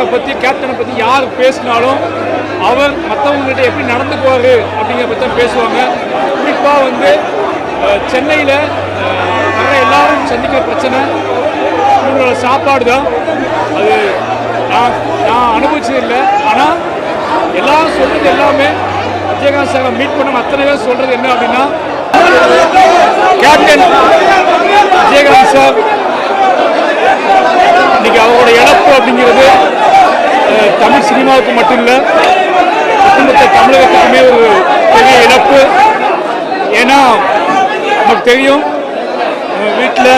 சாரை பற்றி கேப்டனை பற்றி யார் பேசினாலும் அவர் மற்றவங்ககிட்ட எப்படி நடந்துக்குவார் அப்படிங்கிற பற்றி தான் பேசுவாங்க. குறிப்பாக வந்து சென்னையில் வர எல்லாரும் சந்திக்கிற பிரச்சனை இவங்களோட சாப்பாடு தான். அது நான் நான் அனுபவிச்சது இல்லை. ஆனால் எல்லாரும் சொல்கிறது எல்லாமே விஜயகாந்த் சாரை மீட் பண்ண அத்தனை பேர் சொல்கிறது என்ன அப்படின்னா கேப்டன் விஜயகாந்த் சார் இன்னைக்கு அவரோட இழப்பு அப்படிங்கிறது தமிழ் சினிமாவுக்கு மட்டும் இல்லை ஒட்டுமொத்த தமிழகத்துக்குமே ஒரு பெரிய இழப்பு. ஏன்னா நமக்கு தெரியும் வீட்டில்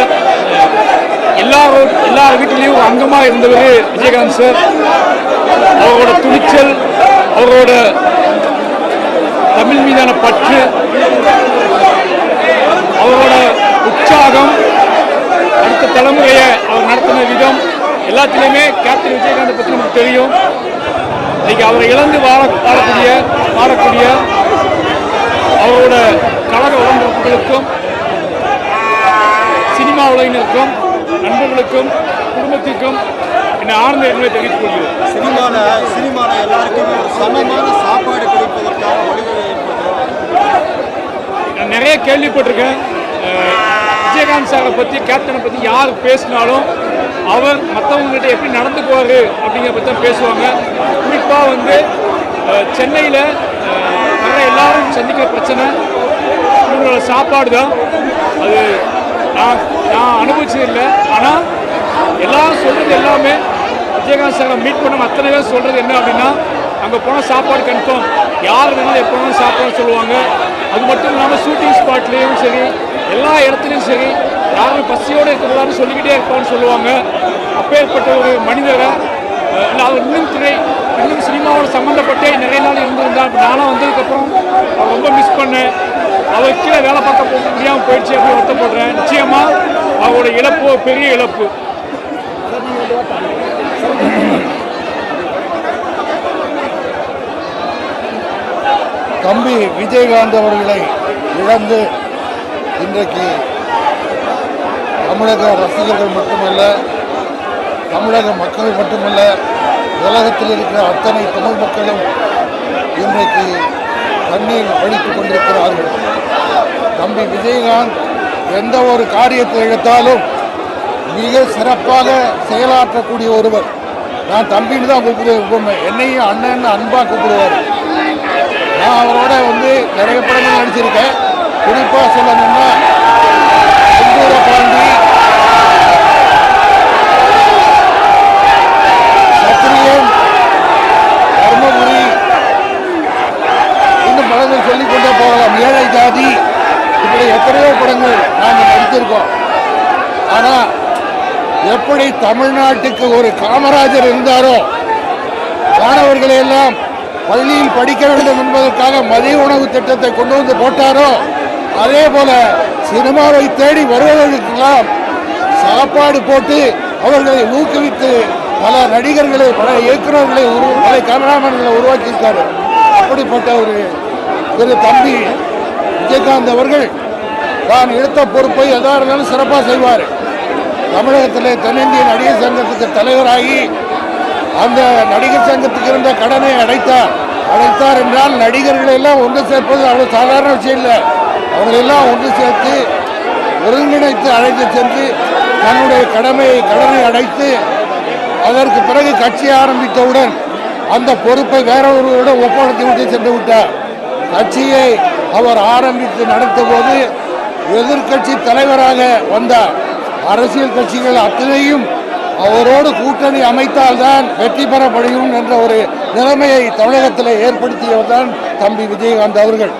எல்லாரும் எல்லார் வீட்லேயும் ஒரு அங்கமாக இருந்தவர் விஜயகாந்த் சார். அவரோட துணிச்சல் அவரோட தமிழ் மீதான பற்று அவரோட உற்சாகம் அடுத்த தலைமுறையை அவர் நடத்தின விதம் எல்லாத்துலேயுமே கேப்டன் விஜயகாந்த் பற்றி நமக்கு தெரியும். இன்னைக்கு அவரை இழந்து வாழ வாழக்கூடிய வாழக்கூடிய அவரோட கழக உடம்புகளுக்கும் சினிமா உலகினருக்கும் நண்பர்களுக்கும் குடும்பத்திற்கும் என்ன ஆழ்ந்த எண்ணங்களை தெரிவித்துக் கொள்கிறோம் சினிமால சினிமால எல்லாருக்குமே சமமான சாப்பாடு கிடைப்பதற்காக நான் நிறைய கேள்விப்பட்டிருக்கேன். விஜயகாந்த் சாரை பற்றி கேப்டனை பற்றி யார் பேசினாலும் அவர் மற்றவங்ககிட்ட எப்படி நடந்துக்குவார் அப்படிங்கிற பற்றி தான் பேசுவாங்க. குறிப்பாக வந்து சென்னையில் வர எல்லாரும் சந்திக்கிற பிரச்சனை இவங்களோட சாப்பாடு தான் அது நான் நான் அனுபவிச்சது இல்லை. ஆனால் எல்லாரும் சொல்கிறது எல்லாமே விஜயகாந்த் சார் மீட் பண்ண அத்தனை பேர் சொல்கிறது என்ன அப்படின்னா அங்கே போனால் சாப்பாடு கன்ஃபார்ம். யார் வேணாலும் எப்போ வேணாலும் சாப்பாடு சொல்லுவாங்க. அது மட்டும் இல்லாமல் ஷூட்டிங் ஸ்பாட்லேயும் சரி எல்லா இடத்துலையும் சரி யாரும் பசியோடு இருக்கக்கூடாதுன்னு சொல்லிக்கிட்டே இருப்பான்னு சொல்லுவாங்க. அப்பேற்பட்ட ஒரு மனிதரை இல்லை அவர் இன்னும் திரை இன்னும் சினிமாவோட சம்மந்தப்பட்டே நிறைய நாள் இருந்திருந்தா இப்போ நானும் வந்ததுக்கப்புறம் அவர் ரொம்ப மிஸ் பண்ணேன். அவர் கீழே வேலை பார்க்க போக முடியாமல் போயிடுச்சு அப்படின்னு வருத்தப்படுறேன். நிச்சயமாக அவரோட இழப்பு பெரிய இழப்பு. தம்பி விஜயகாந்த் அவர்களை இழந்து இன்றைக்கு தமிழக ரசிகர்கள் மட்டுமல்ல தமிழக மக்கள் மட்டுமல்ல உலகத்தில் இருக்கிற அத்தனை தமிழ் மக்களும் இன்றைக்கு கண்ணீர் வடித்துக் கொண்டிருக்கிறார்கள். தம்பி விஜயகாந்த் எந்த ஒரு காரியத்தை எடுத்தாலும் மிக சிறப்பாக செயலாற்றக்கூடிய ஒருவர். நான் தம்பின்னு தான் கூப்பிடுவேன் என்னையும் அண்ணன் அன்பாக கூப்பிடுவார். நான் அவரோட வந்து நிறைய படங்கள் நடிச்சிருக்கேன். குறிப்பாக சொல்லணும்னா நாங்கள் ஆனா ஆனால் எப்படி தமிழ்நாட்டுக்கு ஒரு காமராஜர் இருந்தாரோ மாணவர்களை எல்லாம் பள்ளியில் படிக்க வேண்டும் என்பதற்காக மதிய உணவு திட்டத்தை கொண்டு வந்து போட்டாரோ அதே போல சினிமாவை தேடி வருவதற்கெல்லாம் சாப்பாடு போட்டு அவர்களை ஊக்குவித்து பல நடிகர்களை பல இயக்குநர்களை பல கேமராமேன்களை உருவாக்கியிருக்காரு. அப்படிப்பட்ட ஒரு திரு தம்பி விஜயகாந்த் அவர்கள் தான் எடுத்த பொறுப்பை எதா இருந்தாலும் சிறப்பாக செய்வார். தமிழகத்தில் தென்னிந்திய நடிகர் சங்கத்துக்கு தலைவராகி அந்த நடிகர் சங்கத்துக்கு இருந்த கடனை அடைத்தார். அடைத்தார் என்றால் நடிகர்களை எல்லாம் ஒன்று சேர்ப்பது அவ்வளோ சாதாரண விஷயம் இல்லை. அவர்களெல்லாம் ஒன்று சேர்த்து ஒருங்கிணைத்து அழைத்து சென்று தன்னுடைய கடமையை கடனை அடைத்து அதற்கு பிறகு கட்சி ஆரம்பித்தவுடன் அந்த பொறுப்பை வேற ஒருவரிடம் ஒப்படைத்து விட்டு சென்று விட்டார். கட்சியை அவர் ஆரம்பித்து நடத்த போது எதிர்க்கட்சி தலைவராக வந்தார் அரசியல் கட்சிகள் அத்தனையும் அவரோடு கூட்டணி அமைத்தால்தான் வெற்றி பெற முடியும் என்ற ஒரு நிலைமையை தமிழகத்தில் ஏற்படுத்தியவர் தான் தம்பி விஜயகாந்த் அவர்கள்.